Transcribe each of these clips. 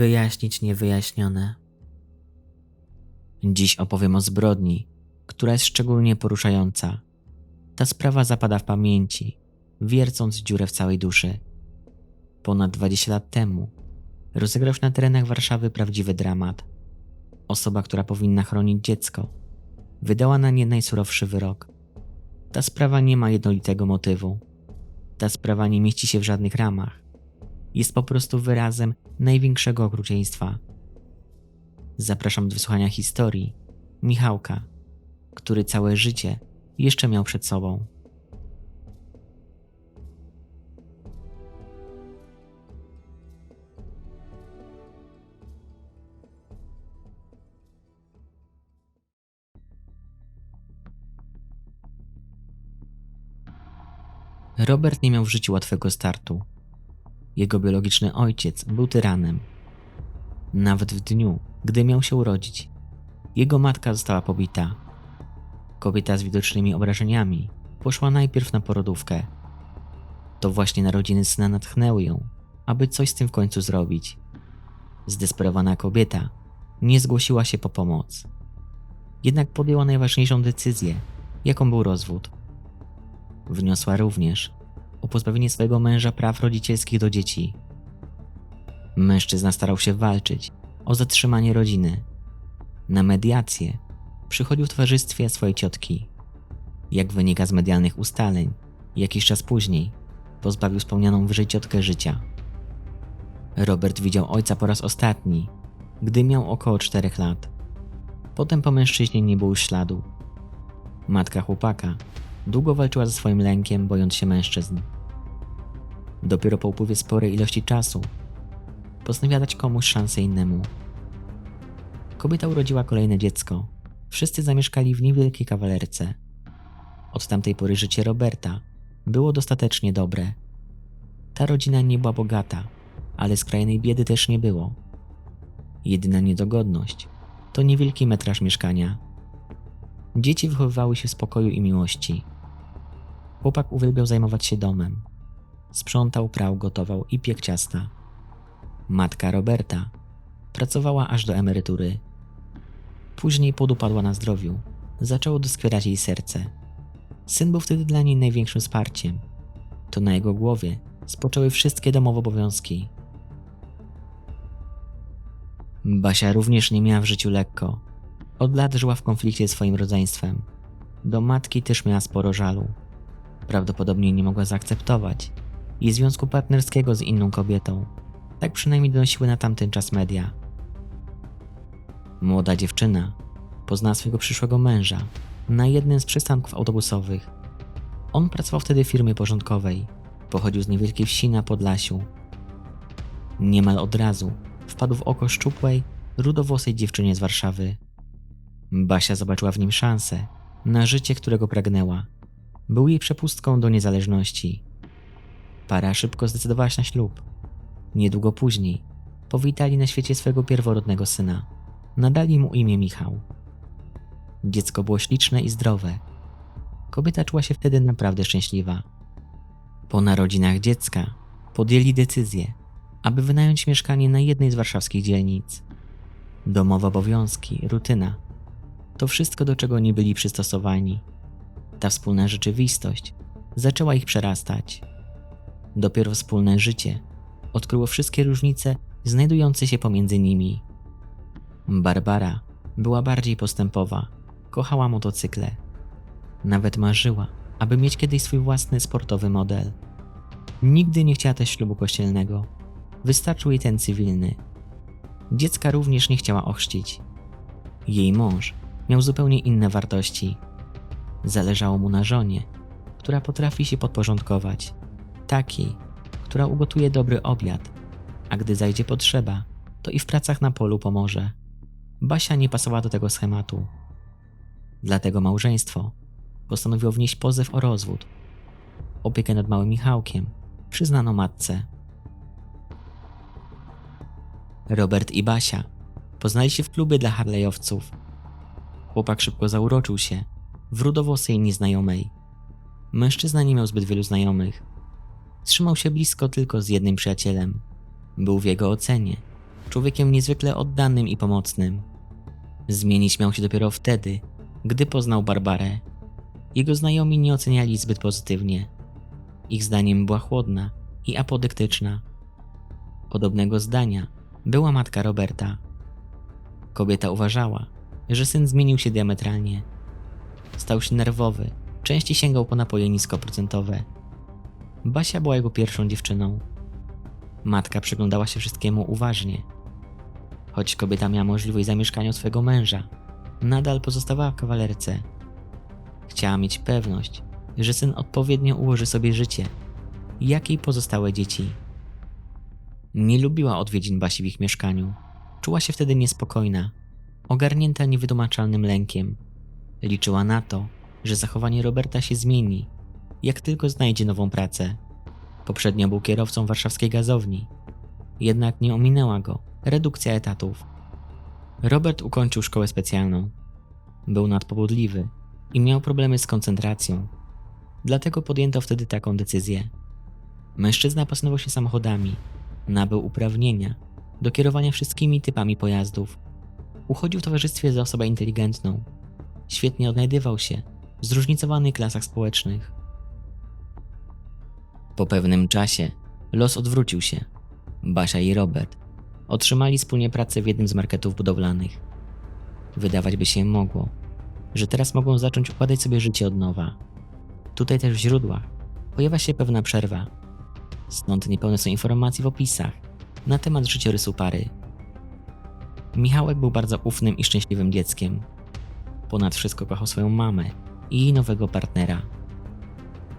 Wyjaśnić niewyjaśnione. Dziś opowiem o zbrodni, która jest szczególnie poruszająca. Ta sprawa zapada w pamięci, wiercąc dziurę w całej duszy. Ponad 20 lat temu rozegrał się na terenach Warszawy prawdziwy dramat. Osoba, która powinna chronić dziecko, wydała na nie najsurowszy wyrok. Ta sprawa nie ma jednolitego motywu. Ta sprawa nie mieści się w żadnych ramach. Jest po prostu wyrazem największego okrucieństwa. Zapraszam do wysłuchania historii Michałka, który całe życie jeszcze miał przed sobą. Robert nie miał w życiu łatwego startu. Jego biologiczny ojciec był tyranem. Nawet w dniu, gdy miał się urodzić, jego matka została pobita. Kobieta z widocznymi obrażeniami poszła najpierw na porodówkę. To właśnie narodziny syna natchnęły ją, aby coś z tym w końcu zrobić. Zdesperowana kobieta nie zgłosiła się po pomoc. Jednak podjęła najważniejszą decyzję, jaką był rozwód. Wniosła również o pozbawienie swojego męża praw rodzicielskich do dzieci. Mężczyzna starał się walczyć o zatrzymanie rodziny. Na mediację przychodził w towarzystwie swojej ciotki. Jak wynika z medialnych ustaleń, jakiś czas później pozbawił wspomnianą wyżej ciotkę życia. Robert widział ojca po raz ostatni, gdy miał około 4 lat. Potem po mężczyźnie nie było śladu. Matka chłopaka długo walczyła ze swoim lękiem, bojąc się mężczyzn. Dopiero po upływie sporej ilości czasu postanowiła dać komuś szansę innemu. Kobieta urodziła kolejne dziecko. Wszyscy zamieszkali w niewielkiej kawalerce. Od tamtej pory życie Roberta było dostatecznie dobre. Ta rodzina nie była bogata, ale skrajnej biedy też nie było. Jedyna niedogodność to niewielki metraż mieszkania. Dzieci wychowywały się w spokoju i miłości. Chłopak uwielbiał zajmować się domem. Sprzątał, prał, gotował i piekł ciasta. Matka Roberta pracowała aż do emerytury. Później podupadła na zdrowiu. Zaczęło doskwierać jej serce. Syn był wtedy dla niej największym wsparciem. To na jego głowie spoczęły wszystkie domowe obowiązki. Basia również nie miała w życiu lekko. Od lat żyła w konflikcie z swoim rodzeństwem. Do matki też miała sporo żalu. Prawdopodobnie nie mogła zaakceptować jej związku partnerskiego z inną kobietą. Tak przynajmniej donosiły na tamten czas media. Młoda dziewczyna poznała swojego przyszłego męża na jednym z przystanków autobusowych. On pracował wtedy w firmie porządkowej. Pochodził z niewielkiej wsi na Podlasiu. Niemal od razu wpadł w oko szczupłej, rudowłosej dziewczynie z Warszawy. Basia zobaczyła w nim szansę na życie, którego pragnęła. Był jej przepustką do niezależności. Para szybko zdecydowała się na ślub. Niedługo później powitali na świecie swego pierworodnego syna. Nadali mu imię Michał. Dziecko było śliczne i zdrowe. Kobieta czuła się wtedy naprawdę szczęśliwa. Po narodzinach dziecka podjęli decyzję, aby wynająć mieszkanie na jednej z warszawskich dzielnic. Domowe obowiązki, rutyna to wszystko, do czego nie byli przystosowani. Ta wspólna rzeczywistość zaczęła ich przerastać. Dopiero wspólne życie odkryło wszystkie różnice znajdujące się pomiędzy nimi. Barbara była bardziej postępowa, kochała motocykle. Nawet marzyła, aby mieć kiedyś swój własny sportowy model. Nigdy nie chciała też ślubu kościelnego. Wystarczył jej ten cywilny. Dziecka również nie chciała ochrzcić. Jej mąż miał zupełnie inne wartości. Zależało mu na żonie, która potrafi się podporządkować, takiej, która ugotuje dobry obiad, a gdy zajdzie potrzeba, to i w pracach na polu pomoże. Basia nie pasowała do tego schematu. Dlatego małżeństwo postanowiło wnieść pozew o rozwód. Opiekę nad małym Michałkiem przyznano matce. Robert i Basia poznali się w klubie dla harlejowców. Chłopak szybko zauroczył się w rudowłosej nieznajomej. Mężczyzna nie miał zbyt wielu znajomych. Trzymał się blisko tylko z jednym przyjacielem. Był w jego ocenie człowiekiem niezwykle oddanym i pomocnym. Zmienić miał się dopiero wtedy, gdy poznał Barbarę. Jego znajomi nie oceniali zbyt pozytywnie. Ich zdaniem była chłodna i apodyktyczna. Podobnego zdania była matka Roberta. Kobieta uważała, że syn zmienił się diametralnie. Stał się nerwowy, częściej sięgał po napoje niskoprocentowe. Basia była jego pierwszą dziewczyną. Matka przyglądała się wszystkiemu uważnie. Choć kobieta miała możliwość zamieszkania swojego męża, nadal pozostawała w kawalerce. Chciała mieć pewność, że syn odpowiednio ułoży sobie życie, jak i pozostałe dzieci. Nie lubiła odwiedzin Basi w ich mieszkaniu. Czuła się wtedy niespokojna, ogarnięta niewytłumaczalnym lękiem. Liczyła na to, że zachowanie Roberta się zmieni, jak tylko znajdzie nową pracę. Poprzednio był kierowcą warszawskiej gazowni, jednak nie ominęła go redukcja etatów. Robert ukończył szkołę specjalną. Był nadpobudliwy i miał problemy z koncentracją. Dlatego podjęto wtedy taką decyzję. Mężczyzna pasjonował się samochodami, nabył uprawnienia do kierowania wszystkimi typami pojazdów. Uchodził w towarzystwie za osobę inteligentną. Świetnie odnajdywał się w zróżnicowanych klasach społecznych. Po pewnym czasie los odwrócił się. Basia i Robert otrzymali wspólnie pracę w jednym z marketów budowlanych. Wydawać by się mogło, że teraz mogą zacząć układać sobie życie od nowa. Tutaj też w źródłach pojawia się pewna przerwa. Stąd niepełne są informacje w opisach na temat życiorysu pary. Michałek był bardzo ufnym i szczęśliwym dzieckiem. Ponad wszystko kochał swoją mamę i jej nowego partnera.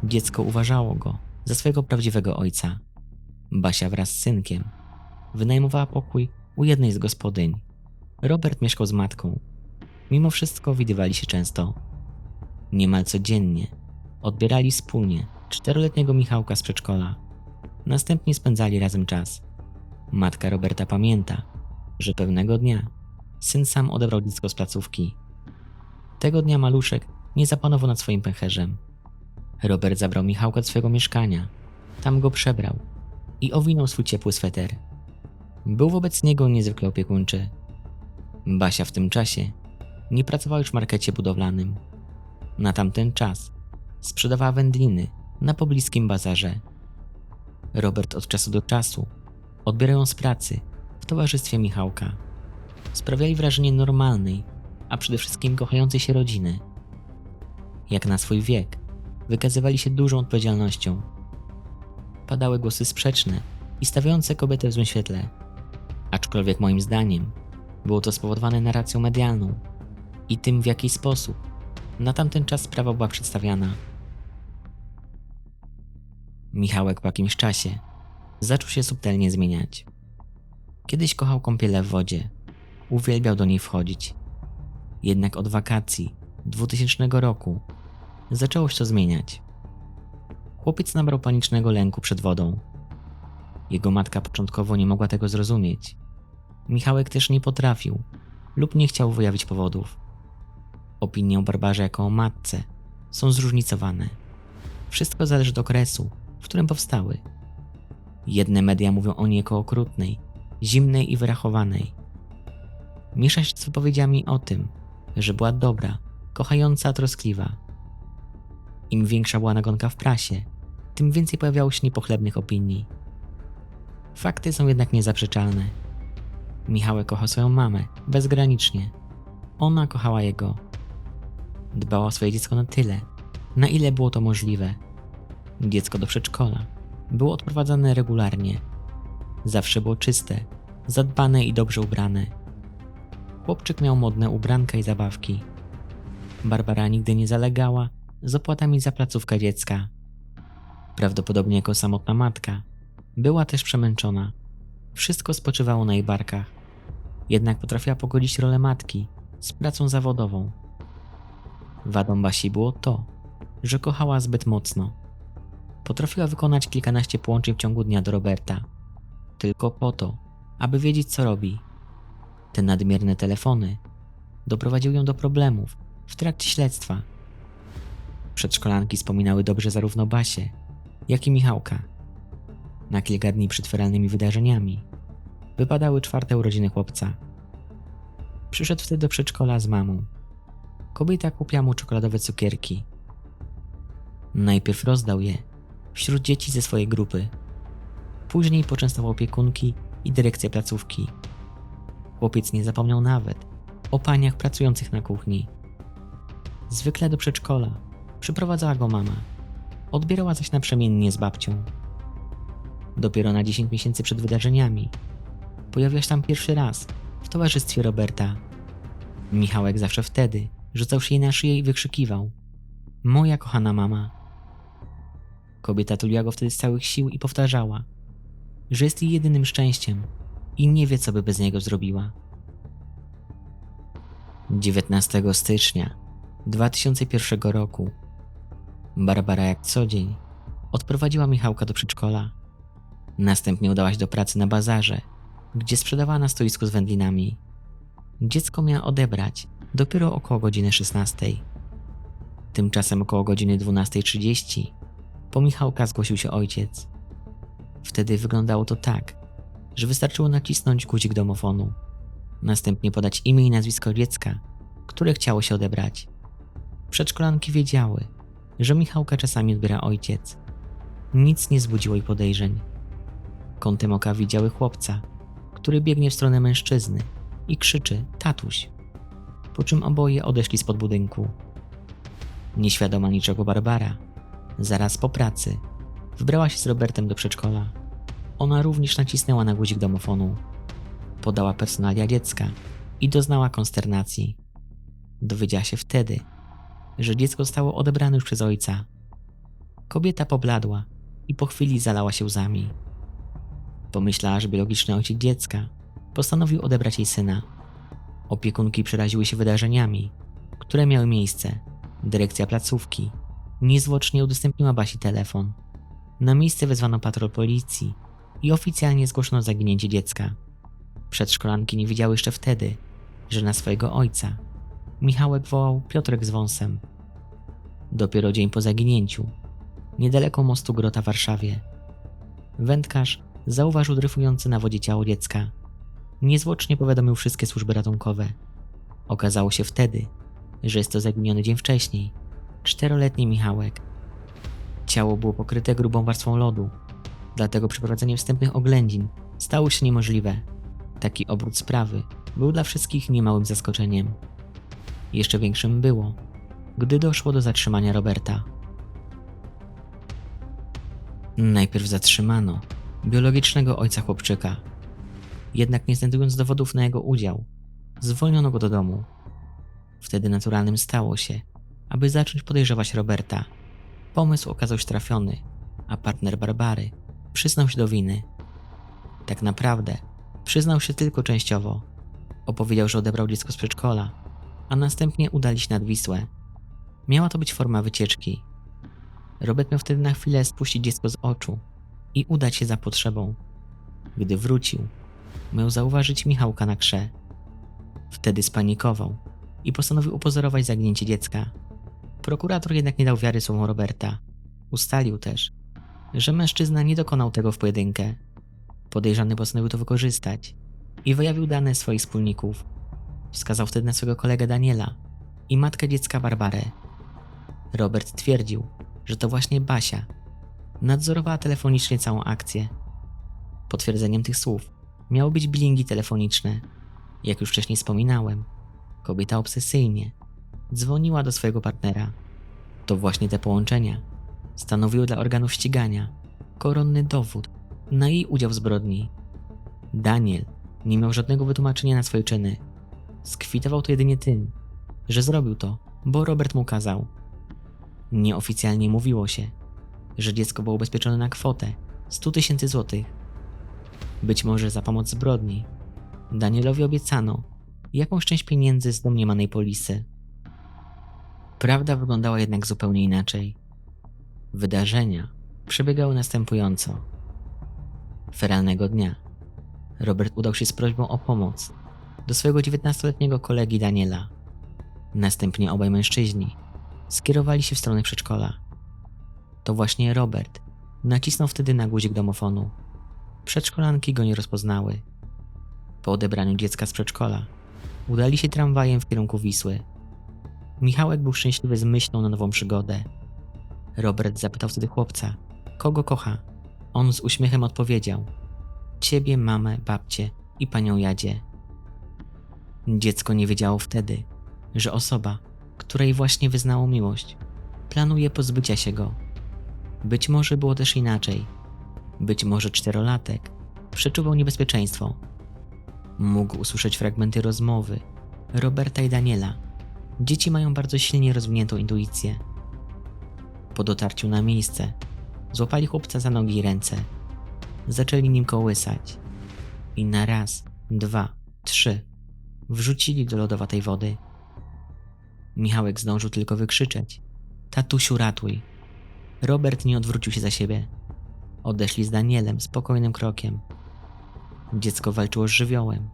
Dziecko uważało go za swojego prawdziwego ojca. Basia wraz z synkiem wynajmowała pokój u jednej z gospodyń. Robert mieszkał z matką. Mimo wszystko widywali się często. Niemal codziennie odbierali wspólnie czteroletniego Michałka z przedszkola. Następnie spędzali razem czas. Matka Roberta pamięta, że pewnego dnia syn sam odebrał dziecko z placówki. Tego dnia maluszek nie zapanował nad swoim pęcherzem. Robert zabrał Michałka do swojego mieszkania. Tam go przebrał i owinął swój ciepły sweter. Był wobec niego niezwykle opiekuńczy. Basia w tym czasie nie pracowała już w markecie budowlanym. Na tamten czas sprzedawała wędliny na pobliskim bazarze. Robert od czasu do czasu odbierał ją z pracy w towarzystwie Michałka. Sprawiali wrażenie normalnej, a przede wszystkim kochającej się rodziny. Jak na swój wiek, wykazywali się dużą odpowiedzialnością. Padały głosy sprzeczne i stawiające kobietę w złym świetle. Aczkolwiek moim zdaniem było to spowodowane narracją medialną i tym w jaki sposób na tamten czas sprawa była przedstawiana. Michałek po jakimś czasie zaczął się subtelnie zmieniać. Kiedyś kochał kąpiele w wodzie, uwielbiał do niej wchodzić. Jednak od wakacji 2000 roku zaczęło się to zmieniać. Chłopiec nabrał panicznego lęku przed wodą. Jego matka początkowo nie mogła tego zrozumieć. Michałek też nie potrafił lub nie chciał wyjawić powodów. Opinie o Barbarze jako o matce są zróżnicowane. Wszystko zależy od okresu, w którym powstały. Jedne media mówią o niej jako okrutnej, zimnej i wyrachowanej. Miesza się z wypowiedziami o tym, że była dobra, kochająca, troskliwa. Im większa była nagonka w prasie, tym więcej pojawiało się niepochlebnych opinii. Fakty są jednak niezaprzeczalne. Michałek kochał swoją mamę bezgranicznie. Ona kochała jego. Dbała o swoje dziecko na tyle, na ile było to możliwe. Dziecko do przedszkola było odprowadzane regularnie. Zawsze było czyste, zadbane i dobrze ubrane. Chłopczyk miał modne ubranka i zabawki. Barbara nigdy nie zalegała z opłatami za placówkę dziecka. Prawdopodobnie jako samotna matka, była też przemęczona. Wszystko spoczywało na jej barkach. Jednak potrafiła pogodzić rolę matki z pracą zawodową. Wadą Basi było to, że kochała zbyt mocno. Potrafiła wykonać kilkanaście połączeń w ciągu dnia do Roberta, tylko po to, aby wiedzieć, co robi. Te nadmierne telefony doprowadziły ją do problemów w trakcie śledztwa. Przedszkolanki wspominały dobrze zarówno Basię, jak i Michałka. Na kilka dni przed feralnymi wydarzeniami Wypadały czwarte urodziny chłopca. Przyszedł wtedy do przedszkola z mamą. Kobieta kupiła mu czekoladowe cukierki. Najpierw rozdał je wśród dzieci ze swojej grupy. Później poczęstował opiekunki i dyrekcję placówki. Chłopiec nie zapomniał nawet o paniach pracujących na kuchni. Zwykle do przedszkola przyprowadzała go mama, odbierała zaś naprzemiennie z babcią. Dopiero na 10 miesięcy przed wydarzeniami pojawiła się tam pierwszy raz w towarzystwie Roberta. Michałek zawsze wtedy rzucał się jej na szyję i wykrzykiwał: Moja kochana mama. Kobieta tuliła go wtedy z całych sił i powtarzała, że jest jej jedynym szczęściem i nie wie, co by bez niego zrobiła. 19 stycznia 2001 roku Barbara jak co dzień odprowadziła Michałka do przedszkola. Następnie udała się do pracy na bazarze, gdzie sprzedawała na stoisku z wędlinami. Dziecko miała odebrać dopiero około godziny 16. Tymczasem około godziny 12.30 po Michałka zgłosił się ojciec. Wtedy wyglądało to tak, że wystarczyło nacisnąć guzik domofonu, następnie podać imię i nazwisko dziecka, które chciało się odebrać. Przedszkolanki wiedziały, że Michałka czasami odbiera ojciec. Nic nie zbudziło jej podejrzeń. Kątem oka widziały chłopca, który biegnie w stronę mężczyzny i krzyczy tatuś, po czym oboje odeszli spod budynku. Nieświadoma niczego Barbara, zaraz po pracy, wybrała się z Robertem do przedszkola. Ona również nacisnęła na guzik domofonu. Podała personalia dziecka i doznała konsternacji. Dowiedziała się wtedy, że dziecko zostało odebrane już przez ojca. Kobieta pobladła i po chwili zalała się łzami. Pomyślała, że biologiczny ojciec dziecka postanowił odebrać jej syna. Opiekunki przeraziły się wydarzeniami, które miały miejsce. Dyrekcja placówki niezwłocznie udostępniła Basi telefon. Na miejsce wezwano patrol policji i oficjalnie zgłoszono zaginięcie dziecka. Przedszkolanki nie wiedziały jeszcze wtedy, że na swojego ojca Michałek wołał Piotrek z wąsem. Dopiero dzień po zaginięciu, niedaleko mostu Grota w Warszawie, wędkarz zauważył dryfujące na wodzie ciało dziecka. Niezwłocznie powiadomił wszystkie służby ratunkowe. Okazało się wtedy, że jest to zaginiony dzień wcześniej, czteroletni Michałek. Ciało było pokryte grubą warstwą lodu, dlatego przeprowadzenie wstępnych oględzin stało się niemożliwe. Taki obrót sprawy był dla wszystkich niemałym zaskoczeniem. Jeszcze większym było, gdy doszło do zatrzymania Roberta. Najpierw zatrzymano biologicznego ojca chłopczyka. Jednak nie znajdując dowodów na jego udział, zwolniono go do domu. Wtedy naturalnym stało się, aby zacząć podejrzewać Roberta. Pomysł okazał się trafiony, a partner Barbary przyznał się do winy. Tak naprawdę przyznał się tylko częściowo. Opowiedział, że odebrał dziecko z przedszkola, a następnie udali się nad Wisłę. Miała to być forma wycieczki. Robert miał wtedy na chwilę spuścić dziecko z oczu i udać się za potrzebą. Gdy wrócił, miał zauważyć Michałka na krze. Wtedy spanikował i postanowił upozorować zaginięcie dziecka. Prokurator jednak nie dał wiary słowom Roberta. Ustalił też, że mężczyzna nie dokonał tego w pojedynkę. Podejrzany postanowił to wykorzystać i wyjawił dane swoich wspólników. Wskazał wtedy na swojego kolegę Daniela i matkę dziecka Barbarę. Robert twierdził, że to właśnie Basia nadzorowała telefonicznie całą akcję. Potwierdzeniem tych słów miały być bilingi telefoniczne. Jak już wcześniej wspominałem, kobieta obsesyjnie dzwoniła do swojego partnera. To właśnie te połączenia stanowiły dla organów ścigania koronny dowód na jej udział w zbrodni. Daniel nie miał żadnego wytłumaczenia na swoje czyny. Skwitował to jedynie tym, że zrobił to, bo Robert mu kazał. Nieoficjalnie mówiło się, że dziecko było ubezpieczone na kwotę 100 tysięcy złotych. Być może za pomoc zbrodni Danielowi obiecano jakąś część pieniędzy z domniemanej polisy. Prawda wyglądała jednak zupełnie inaczej. Wydarzenia przebiegały następująco. Feralnego dnia Robert udał się z prośbą o pomoc do swojego 19-letniego kolegi Daniela. Następnie obaj mężczyźni skierowali się w stronę przedszkola. To właśnie Robert nacisnął wtedy na guzik domofonu. Przedszkolanki go nie rozpoznały. Po odebraniu dziecka z przedszkola udali się tramwajem w kierunku Wisły. Michałek był szczęśliwy z myślą na nową przygodę. Robert zapytał wtedy chłopca, kogo kocha. On z uśmiechem odpowiedział: Ciebie, mamę, babcię i panią Jadzie. Dziecko nie wiedziało wtedy, że osoba, której właśnie wyznało miłość, planuje pozbycia się go. Być może było też inaczej. Być może czterolatek przeczuwał niebezpieczeństwo. Mógł usłyszeć fragmenty rozmowy Roberta i Daniela. Dzieci mają bardzo silnie rozwiniętą intuicję. Po dotarciu na miejsce złapali chłopca za nogi i ręce. Zaczęli nim kołysać. I na raz, dwa, trzy wrzucili do lodowatej wody. Michałek zdążył tylko wykrzyczeć: Tatusiu, ratuj! Robert nie odwrócił się za siebie. Odeszli z Danielem spokojnym krokiem. Dziecko walczyło z żywiołem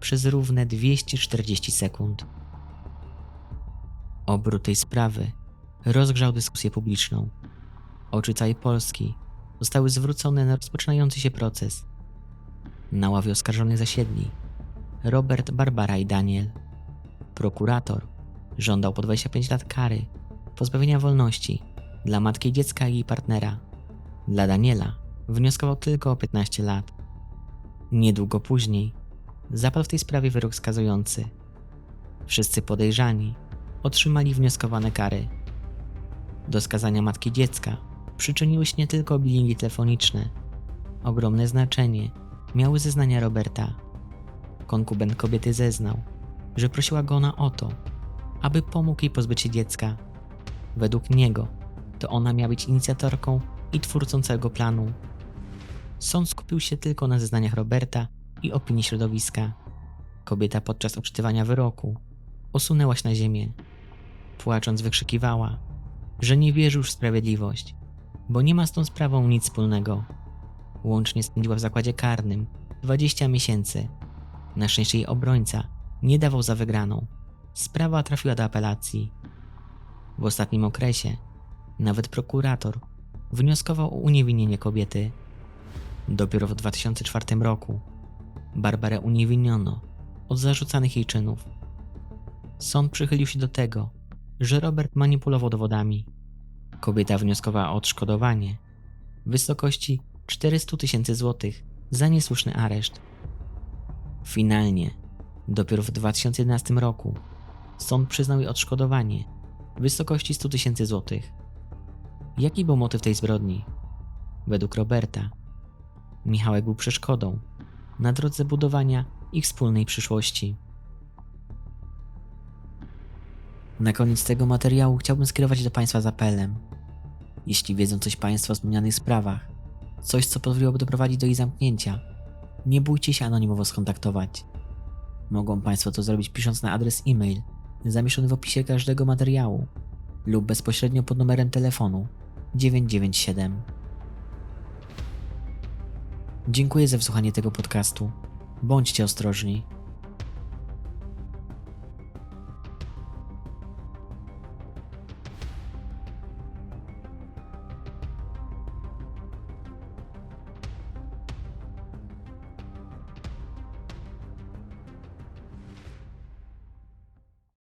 przez równe 240 sekund. Obrót tej sprawy rozgrzał dyskusję publiczną. Oczy całej Polski zostały zwrócone na rozpoczynający się proces. Na ławie oskarżonych zasiedli Robert, Barbara i Daniel. Prokurator żądał po 25 lat kary pozbawienia wolności dla matki dziecka i jej partnera. Dla Daniela wnioskował tylko o 15 lat. Niedługo później zapadł w tej sprawie wyrok skazujący. Wszyscy podejrzani otrzymali wnioskowane kary. Do skazania matki dziecka przyczyniły się nie tylko bilingi telefoniczne. Ogromne znaczenie miały zeznania Roberta. Konkubent kobiety zeznał, że prosiła go ona o to, aby pomógł jej pozbyć się dziecka. Według niego to ona miała być inicjatorką i twórcą całego planu. Sąd skupił się tylko na zeznaniach Roberta i opinii środowiska. Kobieta podczas odczytywania wyroku osunęła się na ziemię. Płacząc wykrzykiwała, że nie wierzy już w sprawiedliwość, bo nie ma z tą sprawą nic wspólnego. Łącznie spędziła w zakładzie karnym 20 miesięcy. Na szczęście jej obrońca nie dawał za wygraną. Sprawa trafiła do apelacji. W ostatnim okresie nawet prokurator wnioskował o uniewinnienie kobiety. Dopiero w 2004 roku Barbarę uniewinniono od zarzucanych jej czynów. Sąd przychylił się do tego, że Robert manipulował dowodami. Kobieta wnioskowała o odszkodowanie w wysokości 400 tysięcy złotych za niesłuszny areszt. Finalnie, dopiero w 2011 roku, sąd przyznał jej odszkodowanie w wysokości 100 tysięcy złotych. Jaki był motyw tej zbrodni? Według Roberta, Michałek był przeszkodą na drodze budowania ich wspólnej przyszłości. Na koniec tego materiału chciałbym skierować do Państwa z apelem. Jeśli wiedzą coś Państwo o wspomnianych sprawach, coś co pozwoliłoby doprowadzić do ich zamknięcia, nie bójcie się anonimowo skontaktować. Mogą Państwo to zrobić pisząc na adres e-mail zamieszczony w opisie każdego materiału lub bezpośrednio pod numerem telefonu 997. Dziękuję za wysłuchanie tego podcastu. Bądźcie ostrożni.